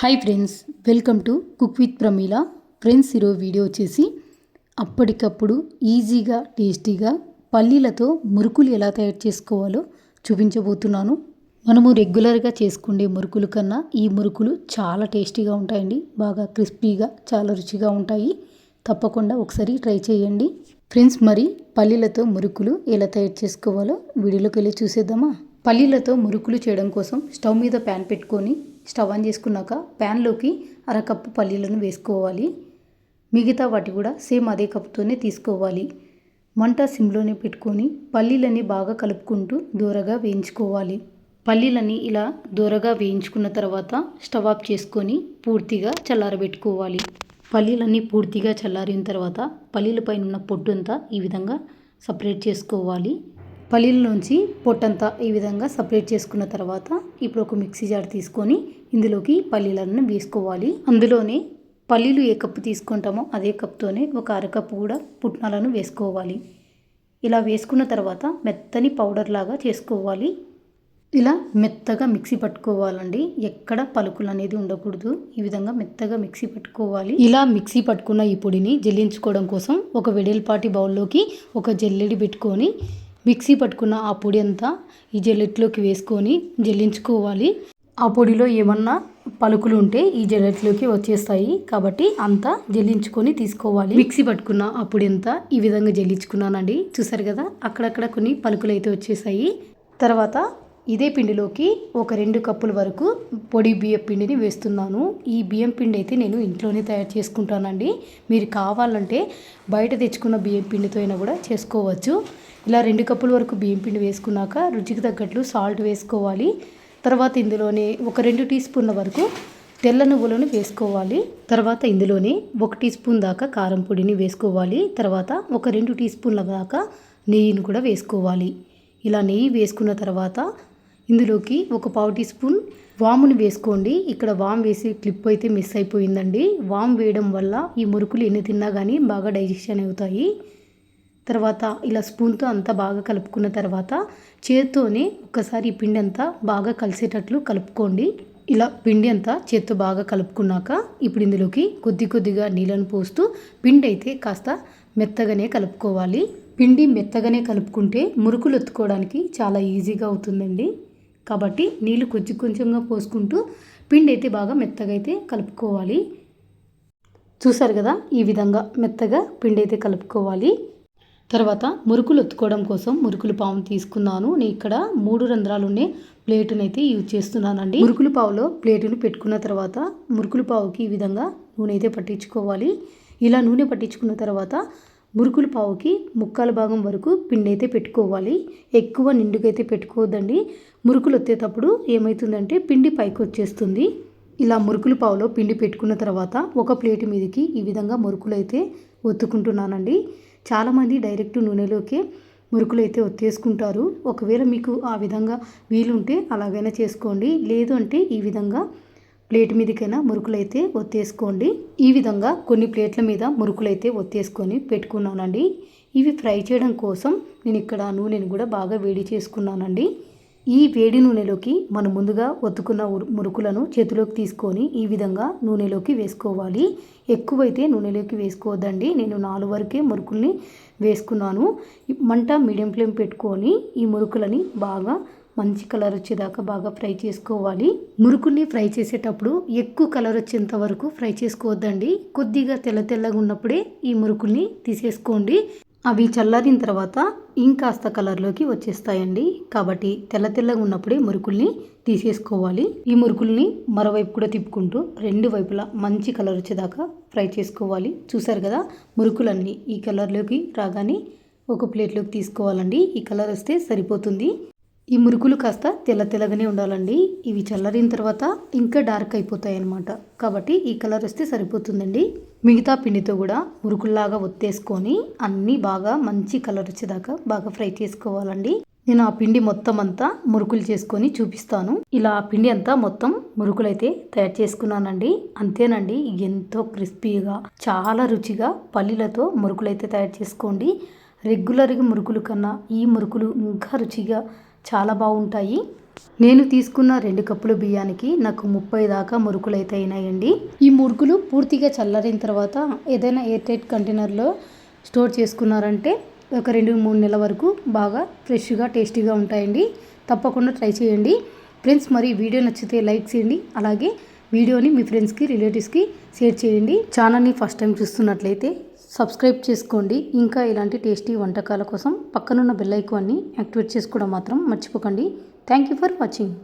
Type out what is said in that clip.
Hi friends welcome to cook with Pramila friends ఈరోజు video వచ్చేసి అప్పటికప్పుడు ఈజీగా టేస్టీగా పల్లీలతో మురుకులు ఎలా తయారు చేసుకోవాలో చూపించబోతున్నాను. మనము రెగ్యులర్గా చేసుకునే మురుకులు కన్నా ఈ మురుకులు చాలా టేస్టీగా ఉంటాయండి. బాగా క్రిస్పీగా చాలా రుచిగా ఉంటాయి. తప్పకుండా ఒకసారి ట్రై చేయండి. ఫ్రెండ్స్ మరి పల్లీలతో మురుకులు ఎలా తయారు చేసుకోవాలో వీడియోలోకి వెళ్ళి చూసేద్దామా? పల్లీలతో మురుకులు చేయడం కోసం స్టవ్ మీద ప్యాన్ పెట్టుకొని స్టవ్ ఆన్ చేసుకున్నాక ప్యాన్లోకి అరకప్పు పల్లీలను వేసుకోవాలి. మిగతా వాటి కూడా సేమ్ అదే కప్పుతోనే తీసుకోవాలి. మంట సిమ్లోనే పెట్టుకొని పల్లీలని బాగా కలుపుకుంటూ దూరగా వేయించుకోవాలి. పల్లీలని ఇలా దూరగా వేయించుకున్న తర్వాత స్టవ్ ఆఫ్ చేసుకొని పూర్తిగా చల్లారబెట్టుకోవాలి. పల్లీలన్నీ పూర్తిగా చల్లారిన తర్వాత పల్లీలపైన ఉన్న పొట్టు అంతా ఈ విధంగా సపరేట్ చేసుకోవాలి. పల్లీలలోంచి పొట్టంతా ఈ విధంగా సపరేట్ చేసుకున్న తర్వాత ఇప్పుడు ఒక మిక్సీ జార్ తీసుకొని ఇందులోకి పల్లీలను వేసుకోవాలి. అందులోనే పల్లీలు ఏ కప్పు తీసుకుంటామో అదే కప్తోనే ఒక అరకప్పు కూడా పుట్నాలను వేసుకోవాలి. ఇలా వేసుకున్న తర్వాత మెత్తని పౌడర్ లాగా చేసుకోవాలి. ఇలా మెత్తగా మిక్సీ పట్టుకోవాలండి. ఎక్కడ పలుకులు అనేది ఉండకూడదు. ఈ విధంగా మెత్తగా మిక్సీ పట్టుకోవాలి. ఇలా మిక్సీ పట్టుకున్న ఈ పొడిని జల్లించుకోవడం కోసం ఒక వెడల్పాటి బౌల్లోకి ఒక జల్లెడి పెట్టుకొని మిక్సీ పట్టుకున్న ఆ పొడి అంతా ఈ జల్లెట్లోకి వేసుకొని జల్లించుకోవాలి. ఆ పొడిలో ఏమన్నా పలుకులు ఉంటే ఈ జల్లెట్లోకి వచ్చేస్తాయి. కాబట్టి అంతా జల్లించుకొని తీసుకోవాలి. మిక్సీ పట్టుకున్న అప్పుడు ఎంత ఈ విధంగా జల్లించుకున్నానండి. చూసారు కదా అక్కడక్కడ కొన్ని పలుకులు అయితే వచ్చేసాయి. తర్వాత ఇదే పిండిలోకి ఒక రెండు కప్పుల వరకు పొడి బియ్యం పిండిని వేస్తున్నాను. ఈ బియ్యం పిండి అయితే నేను ఇంట్లోనే తయారు చేసుకుంటానండి. మీరు కావాలంటే బయట తెచ్చుకున్న బియ్యం పిండితో అయినా కూడా చేసుకోవచ్చు. ఇలా రెండు కప్పుల వరకు బియ్యం పిండి వేసుకున్నాక రుచికి తగ్గట్లు సాల్ట్ వేసుకోవాలి. తర్వాత ఇందులోనే ఒక రెండు టీ స్పూన్ల వరకు తెల్ల నువ్వులను వేసుకోవాలి. తర్వాత ఇందులోనే ఒక టీ స్పూన్ దాకా కారం పొడిని వేసుకోవాలి. తర్వాత ఒక రెండు టీ స్పూన్ల దాకా నెయ్యిని కూడా వేసుకోవాలి. ఇలా నెయ్యి వేసుకున్న తర్వాత ఇందులోకి ఒక పావు టీ స్పూన్ వామును వేసుకోండి. ఇక్కడ వామ్ వేసి క్లిప్ అయితే మిస్ అయిపోయిందండి. వామ్ వేయడం వల్ల ఈ మురుకులు ఎన్ని తిన్నా కానీ బాగా డైజెషన్ అవుతాయి. తర్వాత ఇలా స్పూన్తో అంతా బాగా కలుపుకున్న తర్వాత చేత్తోనే ఒక్కసారి ఈ పిండి అంతా బాగా కలిసేటట్లు కలుపుకోండి. ఇలా పిండి అంతా చేత్తో బాగా కలుపుకున్నాక ఇప్పుడు ఇందులోకి కొద్ది కొద్దిగా నీళ్ళను పోస్తూ పిండి అయితే కాస్త మెత్తగానే కలుపుకోవాలి. పిండి మెత్తగానే కలుపుకుంటే మురుకులు ఎత్తుకోవడానికి చాలా ఈజీగా అవుతుందండి. కాబట్టి నీళ్ళు కొంచెం కొంచెంగా పోసుకుంటూ పిండి అయితే బాగా మెత్తగా అయితే కలుపుకోవాలి. చూసారు కదా? ఈ విధంగా మెత్తగా పిండి అయితే కలుపుకోవాలి. తర్వాత మురుకులు ఒత్తుకోవడం కోసం మురుకులు పావును తీసుకున్నాను. నేను ఇక్కడ మూడు రంధ్రాలు ఉండే ప్లేటును అయితే యూజ్ చేస్తున్నానండి. మురుకులు పావులో ప్లేటును పెట్టుకున్న తర్వాత మురుకులు పావుకి ఈ విధంగా నూనె అయితే పట్టించుకోవాలి. ఇలా నూనె పట్టించుకున్న తర్వాత మురుకుల పావుకి ముక్కాల భాగం వరకు పిండి అయితే పెట్టుకోవాలి. ఎక్కువ నిండుకైతే పెట్టుకోవద్దండి. మురుకులు వచ్చేటప్పుడు ఏమవుతుందంటే పిండి పైకి వచ్చేస్తుంది. ఇలా మురుకుల పావులో పిండి పెట్టుకున్న తర్వాత ఒక ప్లేట్ మీదకి ఈ విధంగా మురుకులు అయితే ఒత్తుకుంటున్నానండి. చాలామంది డైరెక్ట్ నూనెలోకే మురుకులు అయితే ఒత్తేసుకుంటారు. ఒకవేళ మీకు ఆ విధంగా వీలుంటే అలాగైనా చేసుకోండి. లేదు అంటే ఈ విధంగా ప్లేట్ మీదకైనా మురుకులైతే ఒత్తేసుకోండి. ఈ విధంగా కొన్ని ప్లేట్ల మీద మురుకులైతే ఒత్తేసుకొని పెట్టుకున్నానండి. ఇవి ఫ్రై చేయడం కోసం నేను ఇక్కడ నూనెను కూడా బాగా వేడి చేసుకున్నానండి. ఈ వేడి నూనెలోకి మనం ముందుగా ఒత్తుకున్న మురుకులను చేతిలోకి తీసుకొని ఈ విధంగా నూనెలోకి వేసుకోవాలి. ఎక్కువైతే నూనెలోకి వేసుకోవద్దండి. నేను నాలుగు వరకే మురుకుల్ని వేసుకున్నాను. మంట మీడియం ఫ్లేమ్ పెట్టుకొని ఈ మురుకులని బాగా మంచి కలర్ వచ్చేదాకా బాగా ఫ్రై చేసుకోవాలి. మురుకుని ఫ్రై చేసేటప్పుడు ఎక్కువ కలర్ వచ్చేంత వరకు ఫ్రై చేసుకోవద్దండి. కొద్దిగా తెల్ల తెల్లగా ఉన్నప్పుడే ఈ మురుకుల్ని తీసేసుకోండి. అవి చల్లారిన తర్వాత ఇంకాస్త కలర్లోకి వచ్చేస్తాయండి. కాబట్టి తెల్ల తెల్లగా ఉన్నప్పుడే మురుకుల్ని తీసేసుకోవాలి. ఈ మురుకుల్ని మరోవైపు కూడా తిప్పుకుంటూ రెండు వైపులా మంచి కలర్ వచ్చేదాకా ఫ్రై చేసుకోవాలి. చూసారు కదా మురుకులన్నీ ఈ కలర్లోకి రాగానే ఒక ప్లేట్లోకి తీసుకోవాలండి. ఈ కలర్ వస్తే సరిపోతుంది. ఈ మురుకులు కాస్త తెల్ల తెల్లగానే ఉండాలండి. ఇవి చల్లరిన తర్వాత ఇంకా డార్క్ అయిపోతాయి అన్నమాట కాబట్టి ఈ కలర్ వస్తే సరిపోతుందండి. మిగతా పిండితో కూడా మురుకుల్లాగా ఒత్తేసుకొని అన్నీ బాగా మంచి కలర్ వచ్చేదాకా బాగా ఫ్రై చేసుకోవాలండి. నేను ఆ పిండి మొత్తం అంతా మురుకులు చేసుకొని చూపిస్తాను. ఇలా ఆ పిండి అంతా మొత్తం మురుకులైతే తయారు చేసుకున్నానండి. అంతేనండి ఎంతో క్రిస్పీగా చాలా రుచిగా పల్లీలతో మురుకులైతే తయారు చేసుకోండి. రెగ్యులర్గా మురుకులు కన్నా ఈ మురుకులు ఇంకా రుచిగా చాలా బాగుంటాయి. నేను తీసుకున్న రెండు కప్పుల బియ్యానికి నాకు ముప్పై దాకా మురుకులు అయితే అయినాయండి. ఈ మురుకులు పూర్తిగా చల్లారిన తర్వాత ఏదైనా ఎయిర్ టైట్ కంటైనర్లో స్టోర్ చేసుకున్నారంటే ఒక రెండు మూడు నెలల వరకు బాగా ఫ్రెష్గా టేస్టీగా ఉంటాయండి. తప్పకుండా ట్రై చేయండి. ఫ్రెండ్స్ మరి వీడియో నచ్చితే లైక్ చేయండి. అలాగే వీడియోని మీ ఫ్రెండ్స్కి రిలేటివ్స్కి షేర్ చేయండి. ఛానల్ని ఫస్ట్ టైం చూస్తున్నట్లయితే సబ్స్క్రైబ్ చేసుకోండి. ఇంకా ఇలాంటి టేస్టీ వంటకాల కోసం పక్కనున్న బెల్ ఐకాన్ని యాక్టివేట్ చేసుకోవడం మాత్రం మర్చిపోకండి. Thank you for watching.